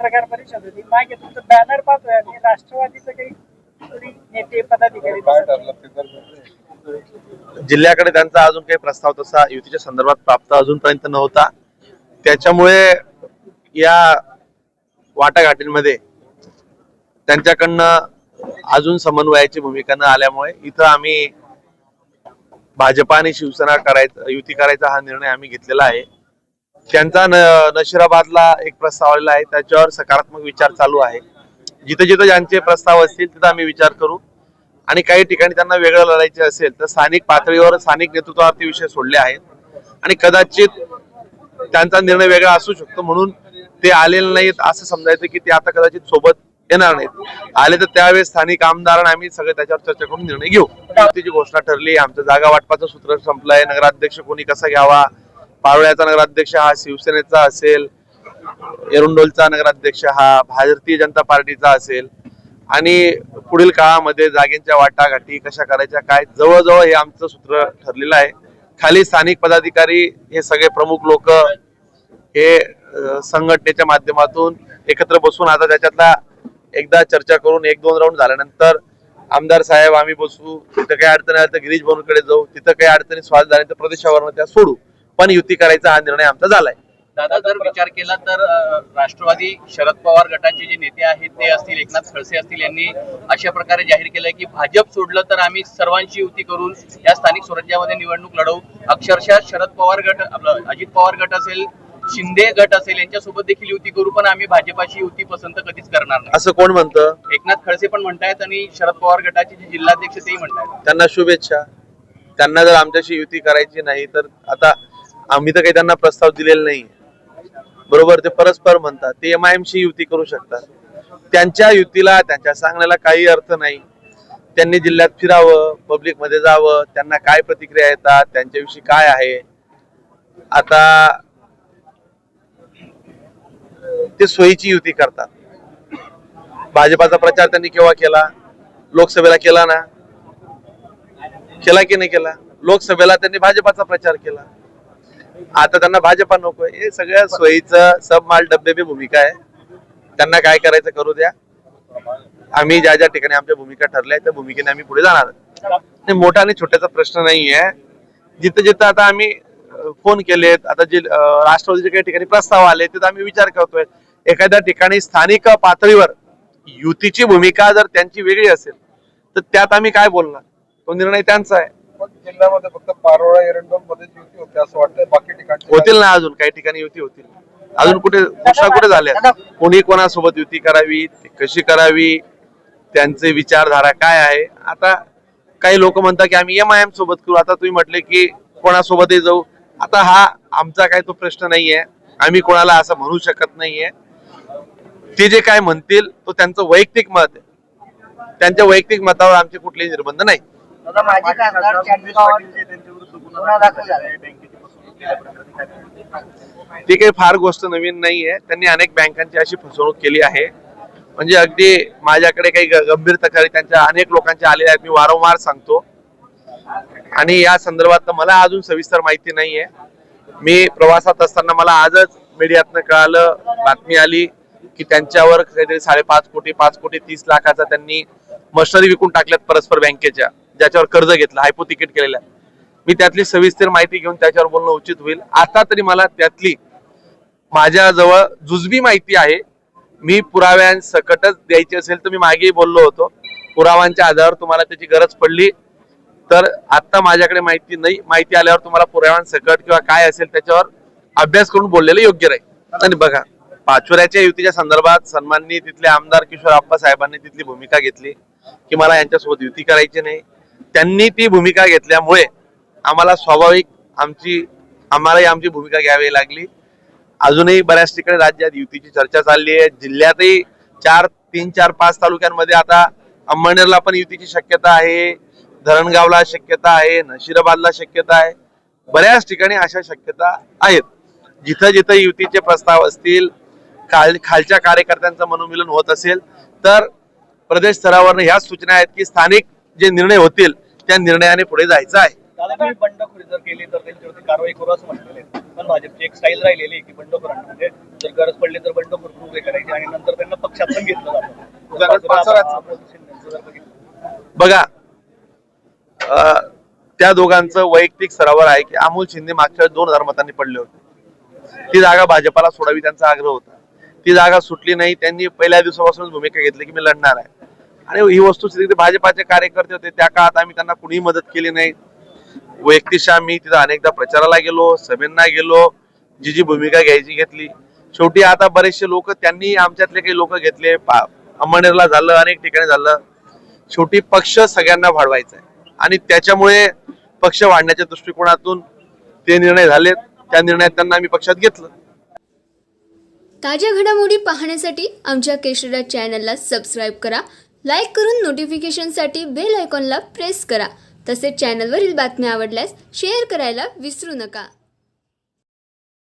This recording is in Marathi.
पत्रकार परिषद होती. मागे तुमचं बॅनर पाहतोय आणि राष्ट्रवादीचं काही नेते पदाधिकारी जिल्ह्याकडे त्यांचा अजून काही प्रस्ताव तसा युतीच्या संदर्भात प्राप्त अजूनपर्यंत नव्हता. त्याच्यामुळे या वाटाघाटींमध्ये त्यांच्याकडनं अजून समन्वयाची भूमिका न आल्यामुळे इथं आम्ही भाजपा आणि शिवसेना करायचं युती करायचा हा निर्णय आम्ही घेतलेला आहे. त्यांचा न नशिराबादला एक प्रस्ताव आलेला आहे. त्याच्यावर सकारात्मक विचार चालू आहे. जिथं जिथं ज्यांचे प्रस्ताव असतील तिथं आम्ही विचार करू. आणि काही ठिकाणी त्यांना वेगळं लढायचे असेल तर स्थानिक पातळीवर स्थानिक नेतृत्वावरती विषय सोडले आहेत. आणि कदाचित त्यांचा निर्णय वेगळा असू शकतो. म्हणून ते आलेले नाहीत असं समजायचं की ते आता कदाचित सोबत येणार नाहीत. आले तर त्यावेळेस स्थानिक आमदार आम्ही सगळे त्याच्यावर चर्चा करून निर्णय घेऊ. त्याची घोषणा ठरली. आमचं जागा वाटपाचं सूत्र संपलंय. नगराध्यक्ष कोणी कसा घ्यावा? पारोळ्याचा नगराध्यक्ष हा शिवसेनेचा असेल एरुंडोलचा नगराध्यक्ष हा भारतीय जनता पार्टीचा असेल. आणि पुढील काळामध्ये जागेंच्या वाटाघाटी कशा करायच्या काय जवळजवळ हे आमचं सूत्र ठरलेलं आहे. खाली स्थानिक पदाधिकारी हे सगळे प्रमुख लोक हे संघटनेच्या माध्यमातून एकत्र बसून आता त्याच्यातला एकदा चर्चा करून एक दोन राऊंड झाल्यानंतर आमदार साहेब आम्ही बसू तिथं काही अडचणी आल्या तर गिरीश बनूकडे जाऊ तिथं काही अडचणी स्वाद झाल्या तर प्रदेशावर त्या सोडू. पण युती करायचा हा निर्णय आमचा झालाय. दादा जर विचार केला तर राष्ट्रवादी शरद पवार गटाचे जे नेते आहेत ते असतील एकनाथ खडसे असतील यांनी अशा प्रकारे जाहीर केलंय की भाजप सोडलं तर आम्ही सर्वांची युती करून या स्थानिक स्वराज्यामध्ये निवडणूक लढवू. अक्षरशः शरद पवार गट आपलं अजित पवार गट असेल शिंदे गट असेल यांच्यासोबत देखील युती करू पण आम्ही भाजपाची युती पसंत कधीच करणार नाही. असं कोण म्हणतं? एकनाथ खडसे पण म्हणतायत आणि शरद पवार गटाचे जे जिल्हाध्यक्ष तेही म्हणतायत. त्यांना शुभेच्छा. त्यांना जर आमच्याशी युती करायची नाही तर आता आम्ही तर काही त्यांना प्रस्ताव दिलेला नाही. बरोबर? ते परस्पर म्हणतात. ते एम आय एम शी युती करू शकतात. त्यांच्या युतीला त्यांच्या सांगण्याला काही अर्थ नाही. त्यांनी जिल्ह्यात फिरावं पब्लिकमध्ये जावं त्यांना काय प्रतिक्रिया येतात त्यांच्याविषयी काय आहे? आता ते सोयीची युती करतात. भाजपाचा प्रचार त्यांनी केव्हा केला? लोकसभेला केला ना? केला की नाही केला? लोकसभेला त्यांनी भाजपाचा प्रचार केला. आता त्यांना भाजपा नको हे सगळ्या सोयीचं सब माल डब्बे भूमिका आहे. त्यांना काय करायचं करू द्या. आम्ही ज्या ज्या ठिकाणी आमच्या भूमिका ठरल्या त्या भूमिकेने आम्ही पुढे जाणार. मोठा आणि छोट्याचा प्रश्न नाहीये. जिथं जिथं आता आम्ही फोन केलेत आता जे राष्ट्रवादीचे काही ठिकाणी प्रस्ताव आले तिथं आम्ही विचार करतोय. एखाद्या ठिकाणी स्थानिक पातळीवर युतीची भूमिका जर त्यांची वेगळी असेल तर त्यात आम्ही काय बोलणार? तो निर्णय त्यांचा आहे. पण जिल्ह्यामध्ये फक्त पारोळा एरंडोलमध्ये युती होते असं वाटतं होतील ना अजून? काही ठिकाणी युती होतील. अजून कुठे घोषणा कुठे झाल्या? कोणी कोणासोबत युती करावी कशी करावी त्यांचे विचारधारा काय आहे? आता काही लोक म्हणतात की आम्ही एम आय एम सोबत करू. आता तुम्ही म्हटले की कोणासोबतही जाऊ. आता हा आमचा काय तो प्रश्न नाहीये. आम्ही कोणाला असं म्हणू शकत नाहीये. ते जे काय म्हणतील तो त्यांचं वैयक्तिक मत आहे. त्यांच्या वैयक्तिक मतावर आमचे कुठलेही निर्बंध नाही. ती काही फार गोष्ट नवीन नाहीये. त्यांनी अनेक बँकांची अशी फसवणूक केली आहे. म्हणजे अगदी माझ्याकडे काही गंभीर तक्रारी त्यांच्या अनेक लोकांच्या आलेल्या आहेत. मी वारंवार सांगतो. आणि या संदर्भात मला अजून सविस्तर माहिती नाहीये. मी प्रवासात असताना मला आजच मीडियातनं कळालं बातमी आली की त्यांच्यावर काहीतरी साडेपाच कोटी पाच कोटी तीस लाखाचा त्यांनी मशनरी विकून टाकल्यात परस्पर बँकेच्या ज्याच्यावर कर्ज घेतलं हायपो तिकीट केलेलं. आहे. मी त्यातली सविस्तर माहिती घेऊन त्याच्यावर बोलणं उचित होईल. आता तरी मला त्यातली माझ्याजवळ जुजबी माहिती आहे. मी पुराव्यांसकटच द्यायची असेल तर मी मागेही बोललो होतो. पुराव्यांच्या आधारावर तुम्हाला त्याची गरज पडली. तर आता माझ्याकडे माहिती नाही. माहिती आल्यावर तुम्हाला पुराव्यांसकट किंवा काय असेल त्याच्यावर अभ्यास करून बोललेलं योग्य राहील. आणि बघा पाचोऱ्याच्या युतीच्या संदर्भात सन्माननी तिथले आमदार किशोर आप्पा साहेबांनी तिथली भूमिका घेतली की मला यांच्यासोबत युती करायची नाही. त्यांनी ती भूमिका घेतल्यामुळे आम्हाला स्वाभाविक आमची आम्हालाही आमची भूमिका घ्यावी लागली. अजूनही बऱ्याच ठिकाणी राज्यात युतीची चर्चा चालली आहे. जिल्ह्यातही चार तीन चार पाच तालुक्यांमध्ये आता अंमळनेरला पण युतीची शक्यता आहे. धरणगावला शक्यता आहे. नशिराबादला शक्यता आहे. बऱ्याच ठिकाणी अशा शक्यता आहेत. जिथं जिथं युतीचे प्रस्ताव असतील खाल खालच्या कार्यकर्त्यांचं मनोमिलन होत असेल तर प्रदेश स्तरावर ह्याच सूचना आहेत की स्थानिक जे निर्णय होतील त्या निर्णयाने पुढे जायचं आहे. दादा तुम्ही बंडखोरी जर केली तर त्यांच्यावरती कारवाई करू असं म्हटलेलं पण भाजपची एक स्टाईल राहिलेली की बंडखोरांना म्हणजे जर गरज पडली तर बंडखोर उभे करायचे आणि नंतर त्यांना पक्षात पण घेतलं जातं. बघा त्या दोघांचं वैयक्तिक स्तरावर आहे की अमोल शिंदे मागच्या वेळेस दोन हजार मतांनी पडले होते. ती जागा भाजपाला सोडावी त्यांचा आग्रह होता. ती जागा सुटली नाही त्यांनी पहिल्या दिवसापासूनच भूमिका घेतली की मी लढणार आहे. आणि ही वस्तुस्थिती भाजपाचे कार्यकर्ते होते त्या काळात आम्ही त्यांना कुणीही मदत केली नाही. व्यक्तिशा मी तिथं अनेकदा प्रचाराला गेलो सभेंना गेलो जी जी भूमिका घ्यायची घेतली. शेवटी आता बरेचसे लोक त्यांनी आमच्यातले काही लोक घेतले अंमळनेरला झालं अनेक ठिकाणी झालं. शेवटी पक्ष सगळ्यांना वाढवायचा आहे. आणि त्याच्यामुळे पक्ष वाढण्याच्या दृष्टिकोनातून ते निर्णय झाले त्या निर्णयात त्यांना आम्ही पक्षात घेतलं. ताज्या घडामोडी पाहण्यासाठी आमच्या केशरा चॅनलला सबस्क्राईब करा. लाईक करून नोटिफिकेशनसाठी बेल आयकॉनला प्रेस करा. तसेच चॅनलवरील बातम्या आवडल्यास शेअर करायला विसरू नका.